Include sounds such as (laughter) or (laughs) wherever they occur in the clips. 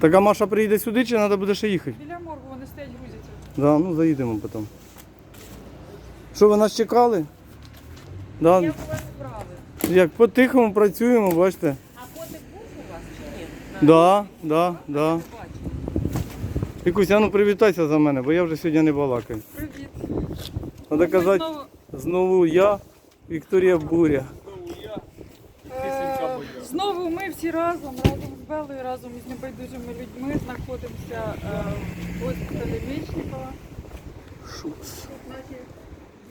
Так а Маша приїде сюди чи треба буде ще їхати? Біля моргу вони стоять грузяться. Да, ну заїдемо потім. Що ви нас чекали? Да. Як у вас справи? Як по-тихому працюємо, бачите? А котик був у вас чи ні? Да, да, да. Бачу. А ну привітайся за мене, бо я вже сьогодні не балакаю. Привіт. Треба Ми казати, знову, знову я, Вікторія Буря. Е, знову ми всі разом, разом з Белою, разом із небайдужими людьми знаходимося е, в госпіталі Мечникова. Тут наші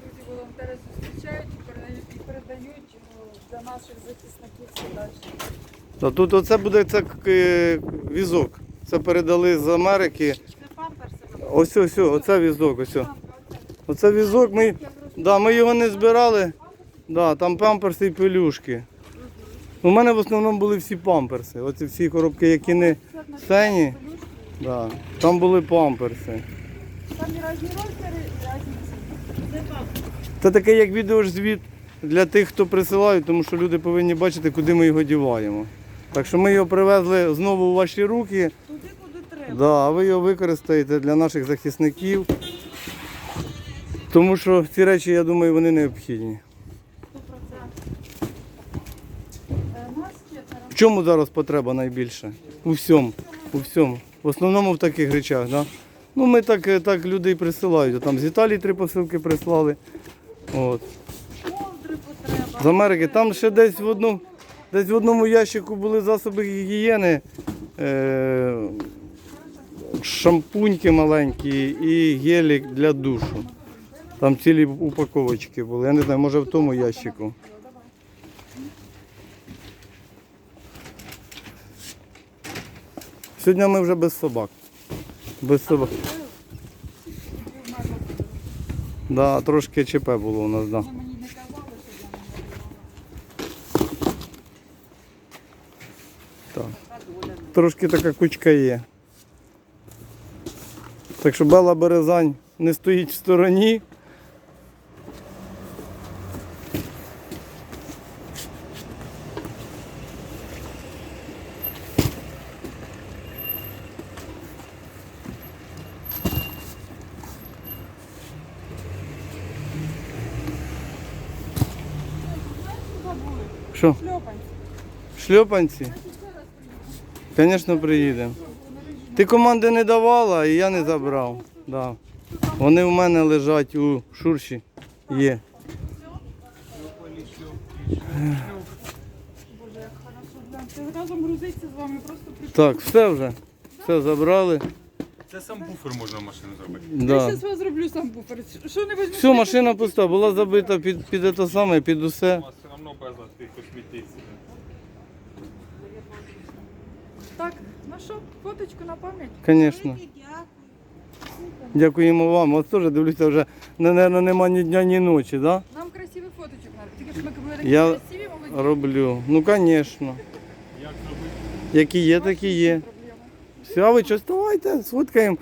друзі-волонтери зустрічають і передають, ну, для наших захисників все далі. Та тут оце буде це е, візок. Це передали з Америки. Це памперси. Ось ось, ось, оце візок, ось. Оце візок, ми, да, ми його не збирали. Да, там памперси і пелюшки. У мене в основному були всі памперси. Оці всі коробки, які не сені, да, там були памперси. Там і різні розміри, і різні ціни. Це таке як відеозвіт для тих, хто присилають, тому що люди повинні бачити, куди ми його діваємо. Так що ми його привезли знову у ваші руки, Туди, куди треба. да, а ви його використаєте для наших захисників. Тому що ці речі, я думаю, вони необхідні. 100%. В чому зараз потреба найбільше? У всьому. У всьому. В основному в таких речах. Да? Ну, ми так, е, так людей присилають. Там з Італії три посилки прислали. От. З Америки. Там ще десь в одну, десь в одному ящику були засоби гігієни, е, шампуньки маленькі і гелік для душу. Там цілі упаковочки були. Я не знаю, може в тому ящику. Сьогодні ми вже без собак. Без собак. Да, трошки ЧП було у нас, да. Так. Трошки така кучка є. Так що Бела Березань не стоїть в стороні. Що? Шльопанці. Шльопанці? Звісно, приїдемо. Ти команди не давала і я не забрав. Да. Вони в мене лежать у шурші. Є. Боже, як хорошо. Разом грузиться з вами просто. Так, все вже. Все забрали. Це сам буфер можна в машину зробити. Я Да. зараз вас зроблю сам буфер. Що не візьмете? Все, машина пуста, була забита під, під те саме, під усе. У все одно безлад тих космітиць. Так, ну що, фоточку на пам'ять? Звісно. Дякуємо вам. От теж дивлюся, вже, наверное, нема ні дня, ні ночі, да? Нам красивий фоточок треба. Тільки щоб ми були такі Я красиві, молоді. роблю. Ну, звісно. Які є, такі є. Все, а ви що, вставайте, сфоткаємо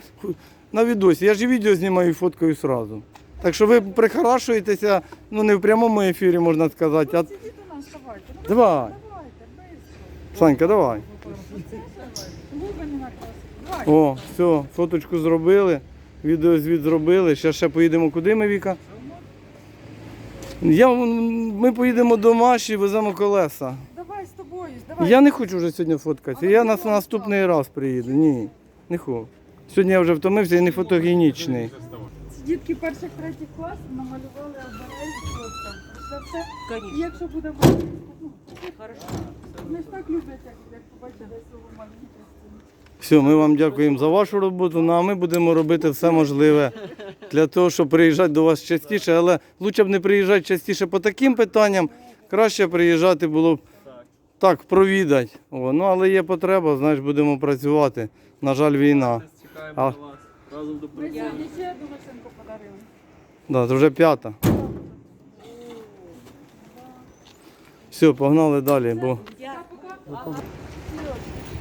на відосі. Я ж і відео знімаю і фоткаю одразу. Так що ви прихорашуєтеся, ну не в прямому ефірі, можна сказати, а Сидіть у нас, давайте. Ну, давай. Давайте. Санька, давай. О, все, фоточку зробили, відеозвіт зробили. Ще ще поїдемо куди ми, Віка? Я, ми поїдемо до Маші, веземо колеса. Давай з тобою, давай. Я не хочу вже сьогодні фоткатися. Я на наступний раз приїду. Ні, не хочу. Сьогодні я вже втомився і не фотогенічний. Дітки перших третіх класів намалювали обережні. Все. І якщо буде ну, вони ж так люблять, як, Все, ми вам дякуємо за вашу роботу. Ну а ми будемо робити все можливе для того, щоб приїжджати до вас частіше. Але краще б не приїжджати частіше по таким питанням. Краще приїжджати було б так, провідати. О, ну, але є потреба, знаєш, будемо працювати. На жаль, війна. А, Ми сьогодні ще одну машинку подарили. да, це вже п'ята. Все, погнали далі, бо.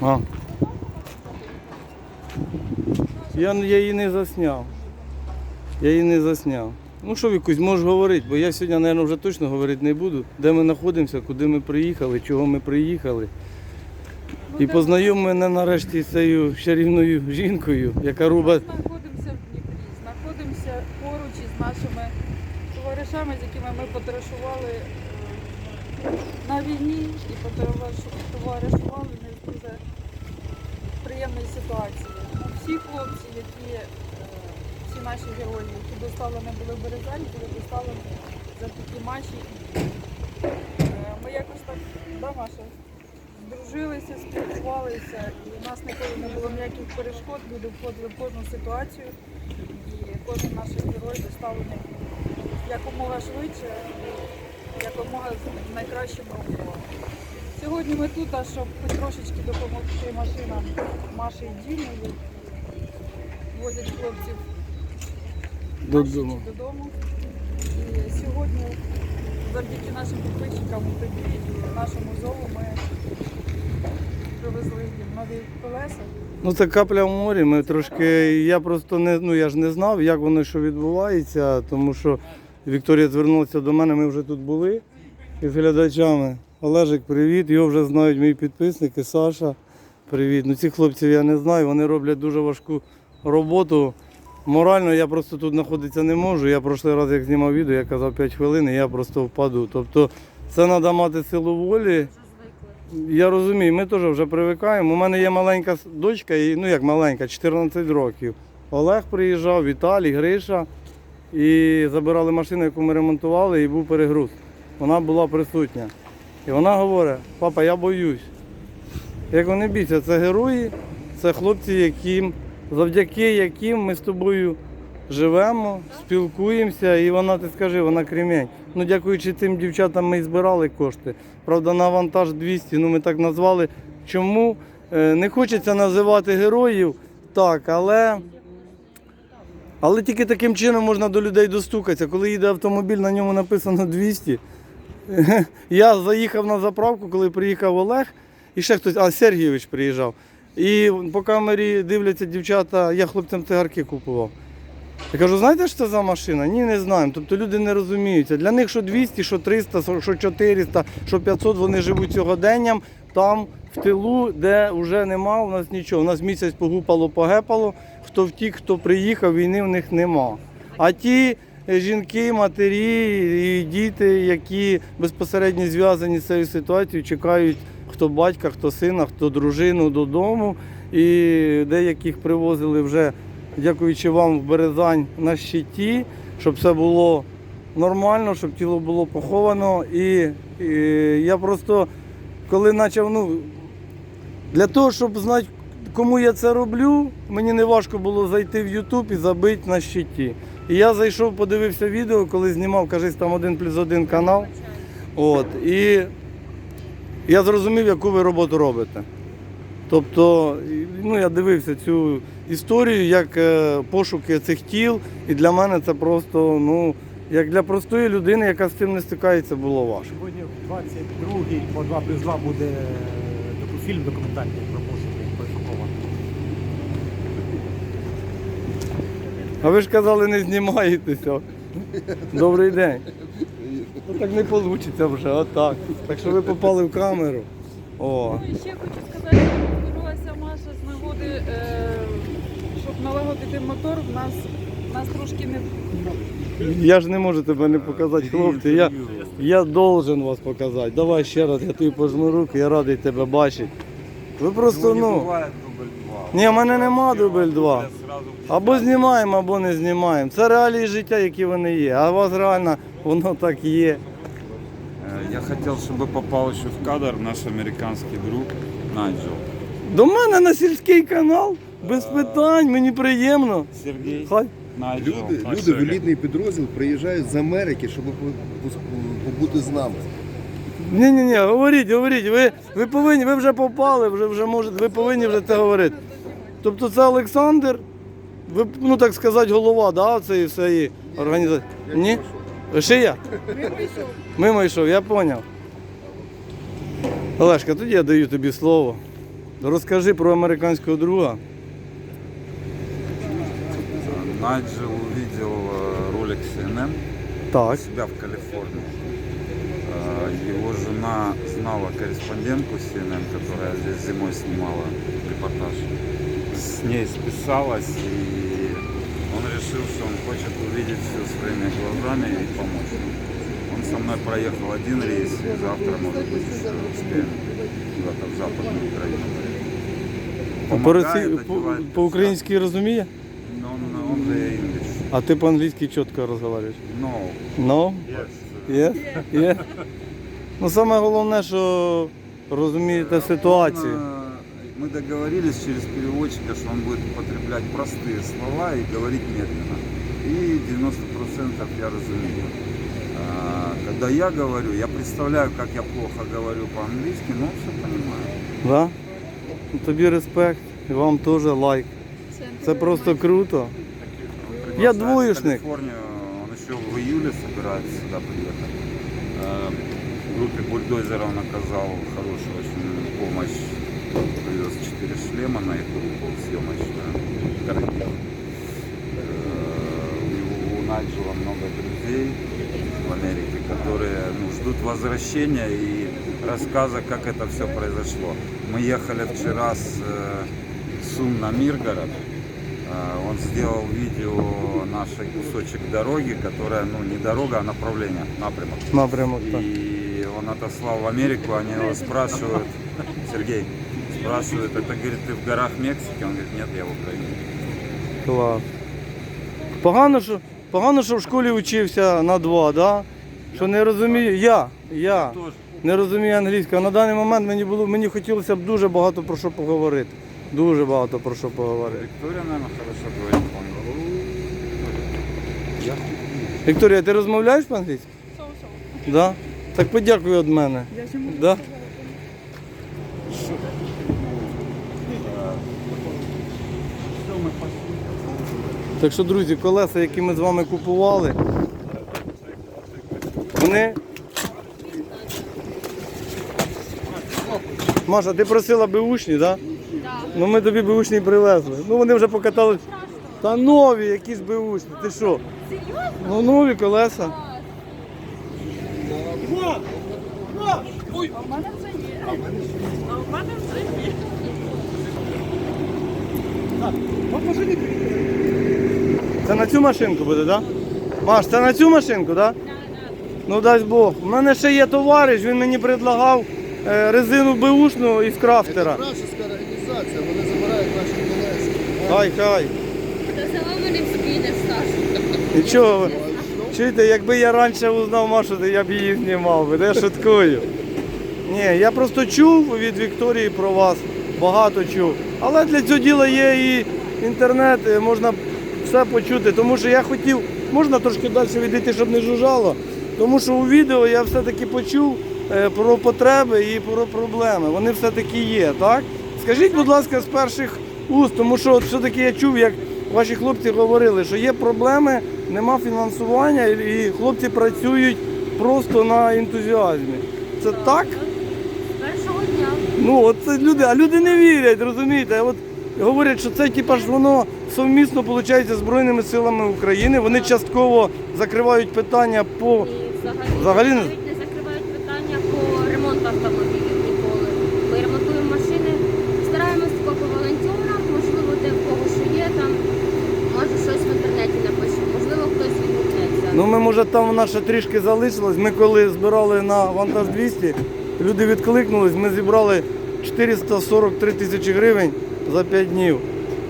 А. Я, я її не засняв. Я її не засняв. Ну що, Вікусь, можеш говорити, бо я сьогодні, мабуть, вже точно говорити не буду. Де ми знаходимося, куди ми приїхали, чого ми приїхали. І познайом мене нарешті з цією чарівною жінкою, яка робить. Ми знаходимося в Дніпрі, знаходимося поруч із нашими товаришами, з якими ми потоваришували е, на війні і потовариш- товаришували не в дуже приємній ситуації. Всі хлопці, які е, всі наші герої, які доставлені були в Березані, були доставлені завдяки Маші. Е, Ми якось так, да, Маша? Здружилися, спілкувалися, і у нас ніколи не було ніяких перешкод, люди входили в кожну ситуацію, і кожен наш герой доставлений якомога швидше якомога з найкращими умовами. Сьогодні ми тут, а щоб хоч трошечки допомогти машинам Маші і Дімі, возять хлопців Додому. додому. І сьогодні завдяки нашим підписчикам тобі і нашому зову ми привезли їм нові колеса. Ну це капля в морі. Ми трошки. Я просто не ну я ж не знав, як воно що відбувається, тому що Вікторія звернулася до мене. Ми вже тут були із глядачами. Олежик, привіт. Його вже знають мої підписники. Саша, привіт. Ну цих хлопців я не знаю. Вони роблять дуже важку роботу. Морально я просто тут знаходитися не можу. Я прошлий раз, як знімав відео, я казав 5 хвилин, і я просто впаду. Тобто це треба мати силу волі. Я розумію, ми теж вже привикаємо. У мене є маленька дочка, ну як маленька, 14 років. Олег приїжджав, Віталій, Гриша. І забирали машину, яку ми ремонтували, і був перегруз. Вона була присутня. І вона говорить, папа, я боюсь. Я кажу, не бійся, це герої, це хлопці, яким, завдяки яким ми з тобою живемо, спілкуємося, і вона, ти скажи, вона кремень. Ну, дякуючи тим дівчатам, ми і збирали кошти. Правда, на вантаж 200, ну ми так назвали. Чому? Е, Не хочеться називати героїв, так, але. Але тільки таким чином можна до людей достукатися. Коли їде автомобіль, на ньому написано 200. (laughs) Я заїхав на заправку, коли приїхав Олег, і ще хтось, а Сергійович приїжджав. І по камері дивляться дівчата, я хлопцям цигарки купував. Я кажу, знаєте, що це за машина? Ні, не знаємо. Тобто люди не розуміються. Для них що 200, що 300, що 400, що 500, вони живуть сьогоденням там, в тилу, де вже нема у нас нічого. У нас місяць погупало, погепало. Хто втік, хто приїхав, війни в них нема. А ті жінки, матері і діти, які безпосередньо зв'язані з цією ситуацією, чекають хто батька, хто сина, хто дружину додому. І деяких привозили вже, дякуючи вам, в Березань на щиті, щоб все було нормально, щоб тіло було поховано. І, і я просто, коли почав, ну, для того, щоб знати, кому я це роблю, мені не важко було зайти в YouTube і забити на щиті. І я зайшов, подивився відео, коли знімав, кажись, там один плюс один канал. От, і я зрозумів, яку ви роботу робите. Тобто, ну, я дивився цю історію, як е, пошуки цих тіл, і для мене це просто, ну, як для простої людини, яка з цим не стикається, було важко. Сьогодні в 22-й по 2 плюс 2 буде фільм документальний про пошуки Польшакова. А ви ж казали, не знімаєтеся. Добрий день. Ну так не вийде вже, отак. Так що ви попали в камеру. О. Ну і ще хочу сказати, що повернулася Маша з нагоди, е, щоб налагодити мотор, в нас, в нас трошки не Я ж не можу тебе не показати, хлопці. Я, я должен вас показати. Давай ще раз, я тобі пожму руки, я радий тебе бачити. Ви просто, ну. два. Ні, в мене нема дубль 2. Або знімаємо, або не знімаємо. Це реалії життя, які вони є. А у вас реально воно так є. Е, Я хотів, щоб попав ще в кадр наш американський друг Найджел. До мене на сільський канал. Без питань, мені приємно. Сергій Хай. Найджел. Люди, люди в елітний підрозділ приїжджають з Америки, щоб по- по- побути з нами. Ні, ні, ні, говоріть, говоріть. Ви, ви повинні, ви вже попали, вже, вже можете, ви повинні вже це говорити. Тобто це Олександр, ви, ну так сказати, голова, да, цієї всієї організації. Ні? Ще я? Мимо йшов, я зрозумів. Олешка, тоді я даю тобі слово. Розкажи про американського друга. Найджел увидел э, ролик CNN Так. у себя в Калифорнии. Э, его жена знала корреспондентку CNN, которая здесь зимой снимала репортаж. С ней списалась, и он решил, что он хочет увидеть все своими глазами и помочь. Он со мной проехал один рейс, и завтра, может быть, еще успеем куда-то в западную Украину. По, Помогает, одевает по, по-українськи розуміє? Но он, он же English. А ти по-англійськи чітко розмовляєш? No. No? Yes. Є? Є? Ну саме головне, що розумієте ситуацію. Он, э, Мы договорились через переводчика, что он будет употреблять простые слова и говорить медленно. И 90% я разумею. А, Когда я говорю, я представляю, как я плохо говорю по-английски, но все понимаю. Да? Ну, Тобі респект, і вам теж лайк. Це просто круто. Я двоечник. в Калифорнию, он еще в июле собирается сюда приехать. Э, Группе бульдозеров он оказал хорошую очень помощь. Привез 4 шлема на их группу съемочную. Дорогих. Э, У Найджела много друзей в Америке, которые ну, ждут возвращения и рассказа, как это все произошло. Мы ехали вчера с э, Сум на Миргород. Э, Он сделал видео нашей кусочек дороги, которая, ну, не дорога, а направление, напрямок. Напрямок. Так. И он отослал в Америку, они его спрашивают, Сергей, спрашивают, это, говорит, ты в горах Мексики? Он говорит, нет, я в Украине. Клас. Погано, що, погано, що в школі вчився на два, да? Що не розумію. Я, я Тоже. не розумію англійську. А на даний момент мені було мені хотілося б дуже багато про що поговорити. Дуже багато про що поговорити. Виктория, наверное, хорошо говорит по-английски. Вікторія, ти розмовляєш по-англійськи? Да? Так подякуй від мене. Я Да? Так що, друзі, колеса, які ми з вами купували, вони. Маша, ти просила беушні, так? Да? Ну ми тобі беушні привезли. Ну вони вже покатали. Та нові якісь беушні. Ти що? Серйозно? Ну нові колеса. А в мене вже є. А в мене вже є. Це на цю машинку буде, так? Да? Маш, це на цю машинку, так? Да? Ну дасть Бог. У мене ще є товариш, він мені предлагав е, резину беушну із крафтера. Вражеська організація, вони забирають наші колеса. Хай, хай. Та сама Саш. Нічого. ви. Чуєте, якби я раніше узнав Машу, то я б її знімав би. Я шуткую. Ні, я просто чув від Вікторії про вас, багато чув. Але для цього діла є і інтернет, можна все почути. Тому що я хотів, можна трошки далі відійти, щоб не жужжало. Тому що у відео я все-таки почув е, про потреби і про проблеми. Вони все-таки є, так? Скажіть, будь ласка, з перших уст, тому що все-таки я чув, як ваші хлопці говорили, що є проблеми, нема фінансування, і хлопці працюють просто на ентузіазмі. Це так? Першого дня. Ну, от це люди, а люди не вірять, розумієте? От говорять, що це типа ж воно совмісно виходить з Збройними силами України. Вони частково закривають питання по взагалі, не- навіть не закривають питання по ремонту автомобілів ніколи. Ми ремонтуємо машини, стараємось тако по волонтерам, можливо, де в кого що є там, може щось в інтернеті напишемо, можливо, хтось відгукнеться. ну ми може там в нас ще трішки залишилось. Ми коли збирали на вантаж 200, люди відкликнулись, ми зібрали 443 тисячі гривень за 5 днів.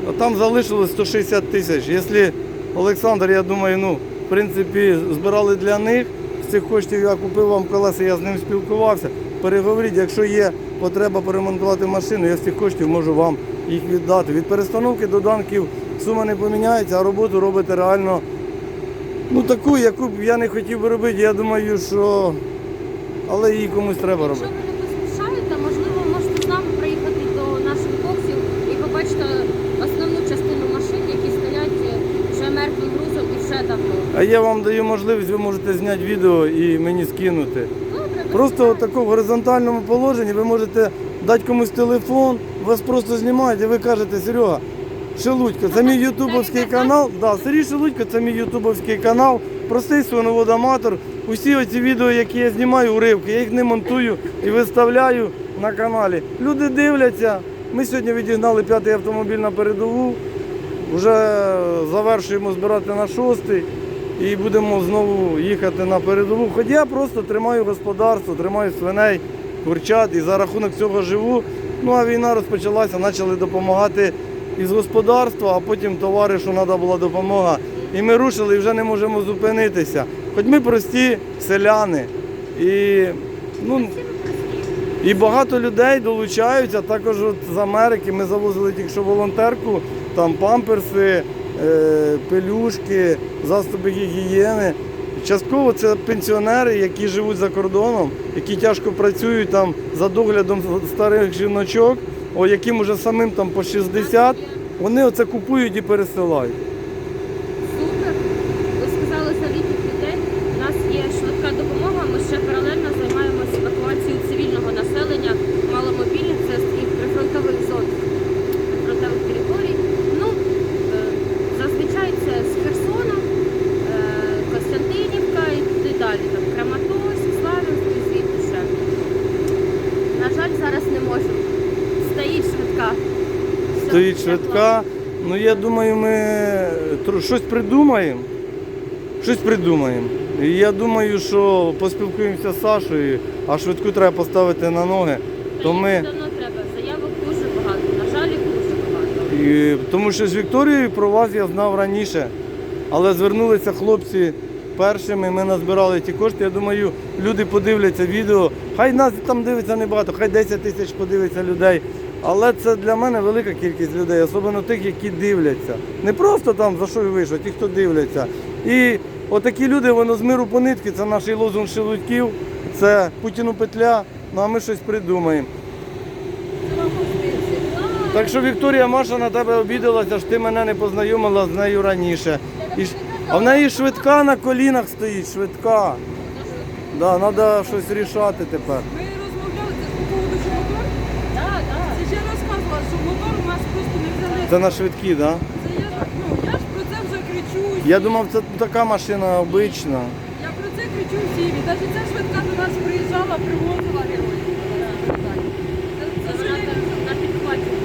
А там залишилось 160 тисяч. Якщо Олександр, я думаю, ну, в принципі, збирали для них. З цих коштів я купив вам колеса, я з ним спілкувався. Переговоріть, якщо є потреба поремонтувати машину, я з цих коштів можу вам їх віддати. Від перестановки до данків сума не поміняється, а роботу робите реально ну, таку, яку б я не хотів би робити. Я думаю, що але її комусь треба робити. ви не поспішаєте, можливо, можете з нами приїхати до наших боксів і побачити основну частину машин, які стоять е, вже мертвим грузом і вже давно. А я вам даю можливість, ви можете зняти відео і мені скинути. Просто в такому горизонтальному положенні ви можете дати комусь телефон, вас просто знімають, і ви кажете, Серега, Шелудько, це мій ютубовський канал. Да, Сергій Шелудько, це мій ютубовський канал. простий свиноводоматор. Усі оці відео, які я знімаю, уривки, я їх не монтую і виставляю на каналі. Люди дивляться. Ми сьогодні відігнали п'ятий автомобіль на передову. Вже завершуємо збирати на шостий і будемо знову їхати на передову. Хоч я просто тримаю господарство, тримаю свиней, курчат і за рахунок цього живу. Ну а війна розпочалася, почали допомагати із господарства, а потім товаришу треба була допомога. І ми рушили і вже не можемо зупинитися. Хоч ми прості селяни. І, ну, і багато людей долучаються. Також от з Америки ми завозили тільки що волонтерку, там памперси, пелюшки, засоби гігієни. Частково це пенсіонери, які живуть за кордоном, які тяжко працюють там за доглядом старих жіночок, яким уже самим там по 60. Вони оце купують і пересилають. Супер. Ви сказали за літніх людей. У нас є швидка допомога. Ми ще паралельно займаємося евакуацією цивільного населення маломобільних, це з таких прифронтових зон, прифронтових територій. Ну, е, зазвичай це з Херсона, е, Костянтинівка і туди далі. Там Краматорськ, Славянськ і звідти ще. На жаль, зараз не можемо. Стоїть швидка. Все, Стоїть все швидка. Ну я думаю, ми щось придумаємо. Щось придумаємо. І я думаю, що поспілкуємося з Сашою, а швидку треба поставити на ноги. То ми, давно треба. Заявок дуже багато. На жаль, їх дуже багато. і, тому що з Вікторією про вас я знав раніше. Але звернулися хлопці першими, ми назбирали ті кошти. Я думаю, люди подивляться відео. Хай нас там дивиться небагато, хай 10 тисяч подивиться людей. Але це для мене велика кількість людей, особливо тих, які дивляться. Не просто там за що ви вийшли, а ті, хто дивляться. І отакі люди, воно з миру по нитки, це наш лозунг шелудьків, це Путіну петля, ну а ми щось придумаємо. Так що Вікторія Маша на тебе обідалася, що ти мене не познайомила з нею раніше. І А в неї швидка на колінах стоїть, швидка. Да, треба щось рішати тепер. Ми розмовляли це по поводу що мотор. Так, так. Це ж я розказувала, що мотор у нас просто не взяли. Це на швидкі, так? Да? Це я, ну, я ж про це вже кричу. Я думав, це така машина обична. Я про це кричу всім. Навіть ця швидка до нас приїжджала, привозила героїв.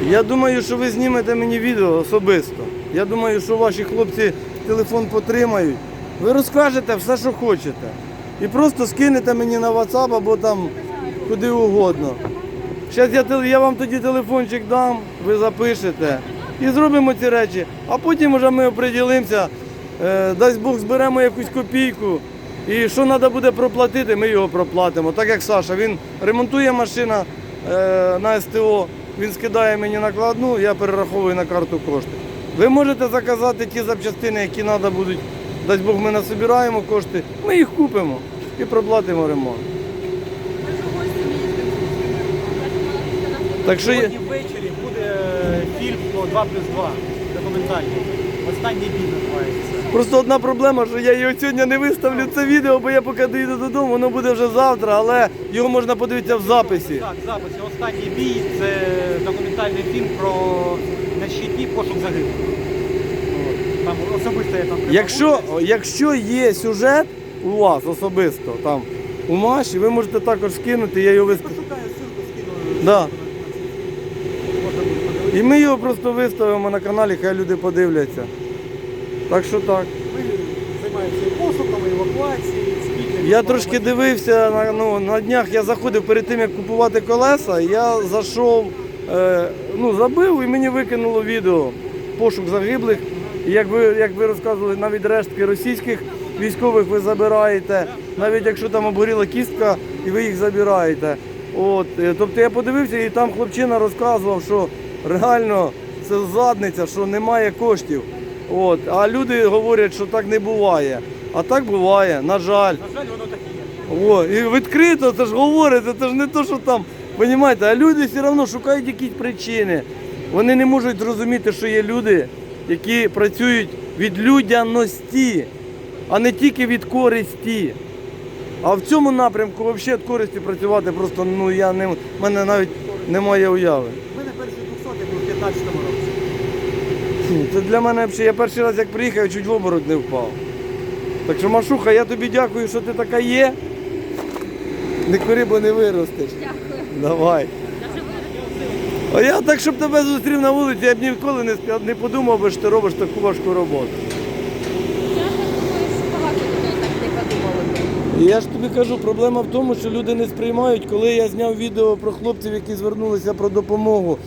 Я думаю, що ви знімете мені відео особисто. Я думаю, що ваші хлопці телефон потримають. Ви розкажете все, що хочете. І просто скинете мені на WhatsApp або там куди угодно. Зараз я, я вам тоді телефончик дам, ви запишете і зробимо ці речі. А потім вже ми оприділимося, е, дасть Бог зберемо якусь копійку. І що треба буде проплатити, ми його проплатимо. Так як Саша, він ремонтує машина е, на СТО, він скидає мені накладну, я перераховую на карту кошти. Ви можете заказати ті запчастини, які треба будуть, дасть Бог, ми насобираємо кошти, ми їх купимо і проплатимо ремонт. Так що є. Сьогодні ввечері буде е, фільм по 2 плюс 2 документальний. Останній бій називається. Просто одна проблема, що я його сьогодні не виставлю це відео, бо я поки доїду додому, воно буде вже завтра, але його можна подивитися в записі. Так, запис. Останній бій це документальний фільм про на щиті пошук загиблих. Там особисто я там Якщо, якщо є сюжет у вас особисто, там у Маші, ви можете також скинути, я його виставлю. пошукаю ссылку, скину. Да. І ми його просто виставимо на каналі, хай люди подивляться. Так що так. Ми займаємося і пошуком, евакуацією, і. Я трошки дивився на, ну, на днях, я заходив перед тим, як купувати колеса, я зайшов, е, ну, забив і мені викинуло відео пошук загиблих. І як ви, як ви розказували, навіть рештки російських військових ви забираєте, навіть якщо там обгоріла кістка, і ви їх забираєте. От, е, тобто я подивився, і там хлопчина розказував, що реально це задниця, що немає коштів. От, а люди говорять, що так не буває. А так буває, на жаль. На жаль, воно так і є. О, і відкрито це ж говориться, це ж не то, що там. Понімаєте, а люди все одно шукають якісь причини. Вони не можуть зрозуміти, що є люди, які працюють від людяності, а не тільки від користі. А в цьому напрямку взагалі від користі працювати просто ну я не в мене навіть немає уяви. 2015 році. Це для мене взагалі, я перший раз як приїхав, я чуть в оборот не впав. Так що, Машуха, я тобі дякую, що ти така є. Не кури, бо не виростеш. Дякую. Давай. А я так, щоб тебе зустрів на вулиці, я б ніколи не, не подумав би, що ти робиш таку важку роботу. Я так багато людей так не подумали Я ж тобі кажу, проблема в тому, що люди не сприймають, коли я зняв відео про хлопців, які звернулися про допомогу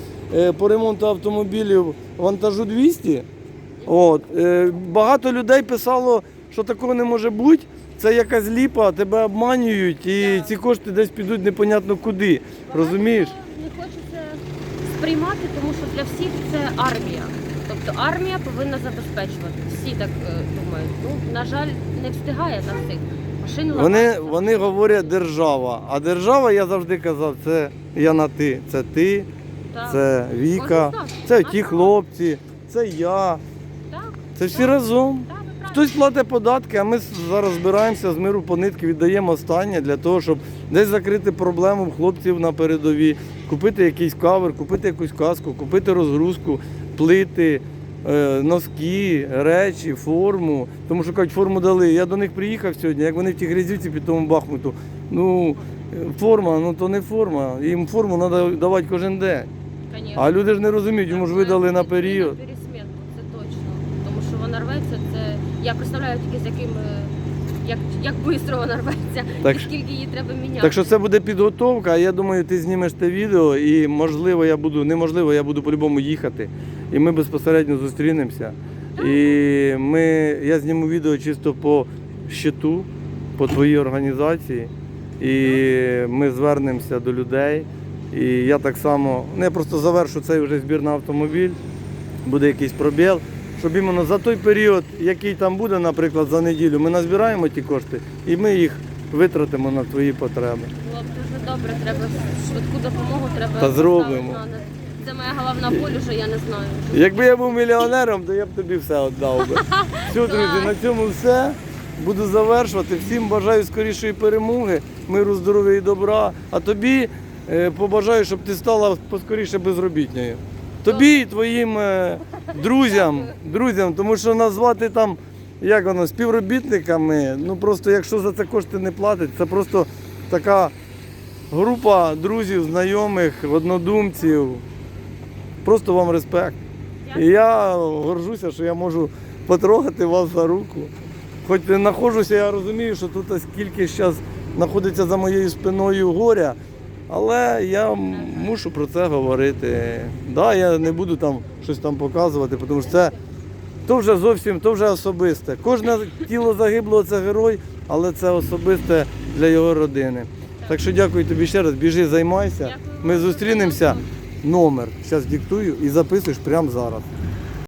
по ремонту автомобілів вантажу 200. От, е, багато людей писало, що такого не може бути. Це якась ліпа, тебе обманюють, і ці кошти десь підуть непонятно куди. Розумієш? Не хочеться сприймати, тому що для всіх це армія. Тобто армія повинна забезпечувати. Всі так е, думають. Ну, на жаль, не встигає на всіх. Машини Вони, ламаються. вони говорять держава. А держава, я завжди казав, це я на ти. Це ти. Це Віка, це ті хлопці, це я. Це всі разом. Хтось платить податки, а ми зараз збираємося з миру по нитки, віддаємо останнє для того, щоб десь закрити проблему хлопців на передовій, купити якийсь кавер, купити якусь каску, купити розгрузку, плити, е, носки, речі, форму. Тому що кажуть, форму дали. Я до них приїхав сьогодні, як вони в тій грязюці під тому бахмуту. Ну, е, форма, ну то не форма. Їм форму треба давати кожен день. Конечно. А люди ж не розуміють, йому ж видали на період. це точно. Тому що вона рветься, це я представляю тільки з яким е, як, як швидко вона рветься, Так і скільки її треба міняти. Так що це буде підготовка, а я думаю, ти знімеш те відео і можливо я буду, неможливо, я буду по-любому їхати. І ми безпосередньо зустрінемося. І ми, я зніму відео чисто по щиту, по твоїй організації. І ми звернемося до людей. І я так само, ну я просто завершу цей вже збір на автомобіль, буде якийсь пробіл. Щоб іменно за той період, який там буде, наприклад, за неділю, ми назбираємо ті кошти і ми їх витратимо на твої потреби. Було б дуже добре, треба швидку допомогу, треба Та зробимо. на- Це моя головна боль, уже я не знаю. Якби я був мільйонером, то я б тобі все віддав би. Все, (laughs) друзі, на цьому все. Буду завершувати. Всім бажаю скорішої перемоги, миру, здоров'я і добра. А тобі побажаю, щоб ти стала поскоріше безробітною. Тобі і твоїм е, друзям, друзям, тому що назвати там, як воно, співробітниками, ну просто якщо за це кошти не платять, це просто така група друзів, знайомих, однодумців. Просто вам респект. І я горжуся, що я можу потрогати вас за руку. Хоч не знаходжуся, я розумію, що тут скільки зараз знаходиться за моєю спиною горя, але я мушу про це говорити. Да, я не буду там щось там показувати, тому що це то вже зовсім то вже особисте. Кожне тіло загиблого це герой, але це особисте для його родини. Так що дякую тобі ще раз. Біжи, займайся. Ми зустрінемося. Номер зараз диктую і записуєш прямо зараз.